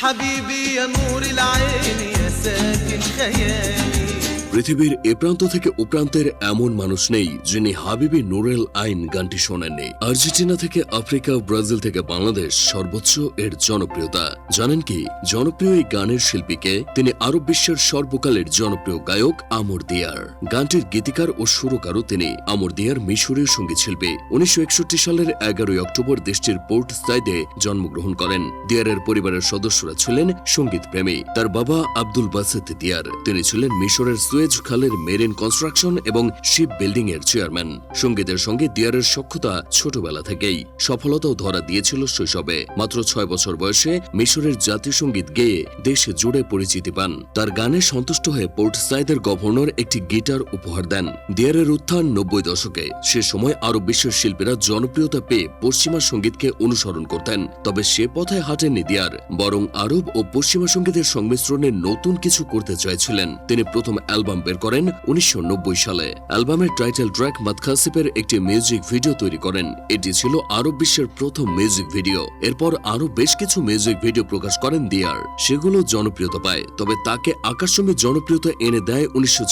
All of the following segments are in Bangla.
حبيبي يا نور العين يا ساكن خيالي. পৃথিবীর এ প্রান্ত থেকে ও প্রান্তের এমন মানুষ নেই যিনি হাবিবি নুরেল আইন গানটি শোনেননি। আর্জেন্টিনা থেকে আফ্রিকা, ব্রাজিল থেকে বাংলাদেশ সর্বোচ্চ এর জনপ্রিয়তা। জানেন কি, জনপ্রিয় এই গানের শিল্পীকে তিনি আরব বিশ্বের সর্বকালের জনপ্রিয় গায়ক আমর দিয়ার। গানটির গীতিকার ও সুরকারও তিনি আমর দিয়ার মিশরীয় সংগীত শিল্পী। উনিশশো একষট্টি সালের এগারোই অক্টোবর দেশটির পোর্ট সাইদে জন্মগ্রহণ করেন। দিয়ারের পরিবারের সদস্যরা ছিলেন সংগীত প্রেমী তার বাবা আব্দুল বাসেত দিয়ার। তিনি ছিলেন মিশরের সুয়েজ খালের মেরিন কনস্ট্রাকশন এবং শিপ বিল্ডিং এর চেয়ারম্যান। সঙ্গীতের সঙ্গে দিয়ারের সক্ষতা ছোটবেলা থেকেই। সফলতাও ধরা দিয়েছিল শৈশবে। মাত্র ছয় বছর বয়সে মিশরের জাতীয় সংগীত গেয়ে দেশে জুড়ে পরিচিতি পান। তার গানে সন্তুষ্ট হয়ে পোর্ট সাইদের গভর্নর একটি গিটার উপহার দেন। দিয়ারের উত্থান নব্বই দশকে। সে সময় আরব বিশ্বের শিল্পীরা জনপ্রিয়তা পেয়ে পশ্চিমা সঙ্গীতকে অনুসরণ করতেন। তবে সে পথে হাঁটেননি দিয়ার। বরং আরব ও পশ্চিমা সঙ্গীতের সংমিশ্রণে নতুন কিছু করতে চাইছিলেন। তিনি প্রথম অ্যালবাম বের করেন উনিশশো নব্বই সালে। অ্যালবামের টাইটেল ট্র্যাক মাতখাসিপের একটি মিউজিক ভিডিও তৈরি করেন। এটি ছিল আরব বিশ্বের প্রথম মিউজিক ভিডিও। এরপর আরও বেশ কিছু মিউজিক ভিডিও প্রকাশ করেন দিয়ার। সেগুলো জনপ্রিয়তা পায়, তবে তাকে আকস্মিক জনপ্রিয়তা এনে দেয় উনিশশো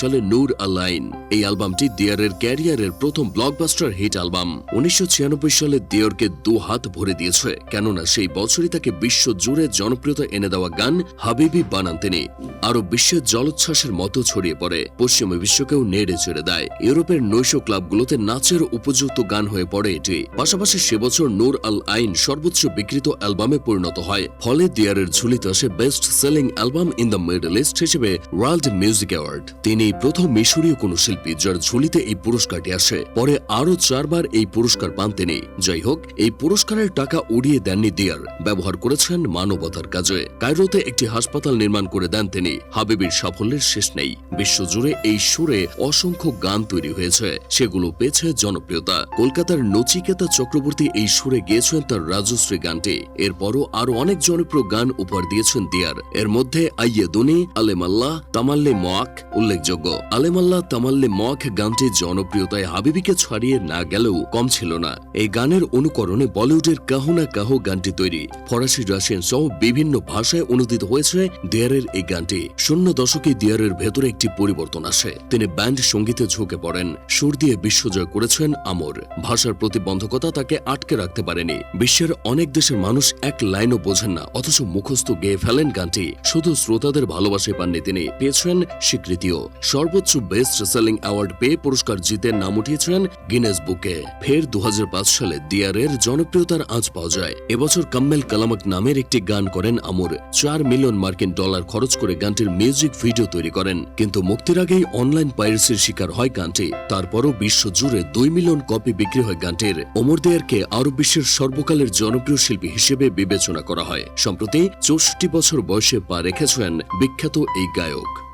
সালে নূর আল্লাইন এই অ্যালবামটি দিয়ারের ক্যারিয়ারের প্রথম ব্লকবাস্টার হিট অ্যালবাম। উনিশশো ছিয়ানব্বই সালে দিয়রকে দু হাত ভরে দিয়েছে, কেননা সেই বছরই তাকে বিশ্ব জুড়ে জনপ্রিয়তা এনে দেওয়া গান হাবিবি বানান তিনি। আরব বিশ্বের জলোচ্ছ্বাসের মতো ছড়িয়ে পড়ে। পশ্চিমা বিশ্বকেও নেড়ে ছেড়ে দেয়। ইউরোপের নৈশ ক্লাবগুলোতে নাচের উপযুক্ত গান হয়ে পড়ে এটি। পাশাপাশি সে বছর নূর আল আইন সর্বোচ্চ বিকৃত অ্যালবামে পরিণত হয়। ফলে দিয়ারের ঝুলিতে আসে best selling album in the Middle East হিসেবে ওয়ার্ল্ড মিউজিক অ্যাওয়ার্ড। তিনি প্রথম মিশরীয় কোন শিল্পী যার ঝুলিতে এই পুরস্কারটি আসে। পরে আরও চারবার এই পুরস্কার পান তিনি। যাই হোক, এই পুরস্কারের টাকা উড়িয়ে দেননি দিয়ার। ব্যবহার করেছেন মানবতার কাজে। কায়রোতে একটি হাসপাতাল নির্মাণ করে দেন তিনি। হাবিবির সাফল্যের শেষ নেই। বিশ্বজুড়ে এই সুরে অসংখ্য গান তৈরি হয়েছে। সেগুলো পেয়েছে জনপ্রিয়তা। কলকাতার নচিকেতা চক্রবর্তী এই সুরে গেয়েছেন তার রাজশ্রী গানটি। এরপরও আরও অনেক জনপ্রিয় গান উপহার দিয়েছেন দিয়ার। এর মধ্যে আইয়ে দুনি আলেমাল্লাহ তামাল্লে মক উল্লেখযোগ্য। আলেমাল্লাহ তামাল্লে মক গানটি জনপ্রিয়তায় হাবিবিকে ছাড়িয়ে না গেলেও কম ছিল না। এই গানের অনুকরণে বলিউডের কাহো না কাহো গানটি তৈরি। ফরাসি রাশিয়ান সহ বিভিন্ন ভাষায় অনুদিত হয়েছে দেয়ারের এই গানটি। শূন্য দশকে দেয়ারের ভেতরে একটি পরিবর্তন আসে। তিনি ব্যান্ড সঙ্গীতে ঝুঁকে পড়েন। সুর দিয়ে বিশ্বজয় করেছেন আমর। ভাষার প্রতিবন্ধকতা তাকে আটকে রাখতে পারেনি। বিশ্বের অনেক দেশের মানুষ এক লাইনও বোঝেন না, অথচ মুখস্থ গেয়ে ফেলেন গানটি। শুধু শ্রোতাদের ভালোবাসায় পাননি তিনি। পেয়েছেন স্বীকৃতিও। সর্বোচ্চ বেস্ট সেলিং অ্যাওয়ার্ড পেয়ে পুরস্কার জিতে নাম উঠিয়েছেন গিনেস বুকে। ফের দু হাজার পাঁচ সালে দিয়ারের জনপ্রিয়তার আঁচ পাওয়া যায়। এবছর কাম্মেল কালামাক নামের একটি গান করেন আমর। চার মিলিয়ন মার্কিন ডলার খরচ করে গানটির মিউজিক ভিডিও তৈরি করেন। কিন্তু মুক্তির আগেই অনলাইন পাইরেসির শিকার হয় গানটি। তারপরও বিশ্বজুড়ে দুই মিলিয়ন কপি বিক্রি হয় গানটির। ওমর দেয়ারকে আরব বিশ্বের সর্বকালের জনপ্রিয় শিল্পী হিসেবে বিবেচনা করা হয়। সম্প্রতি চৌষট্টি বছর বয়সে পা রেখেছেন বিখ্যাত এই গায়ক।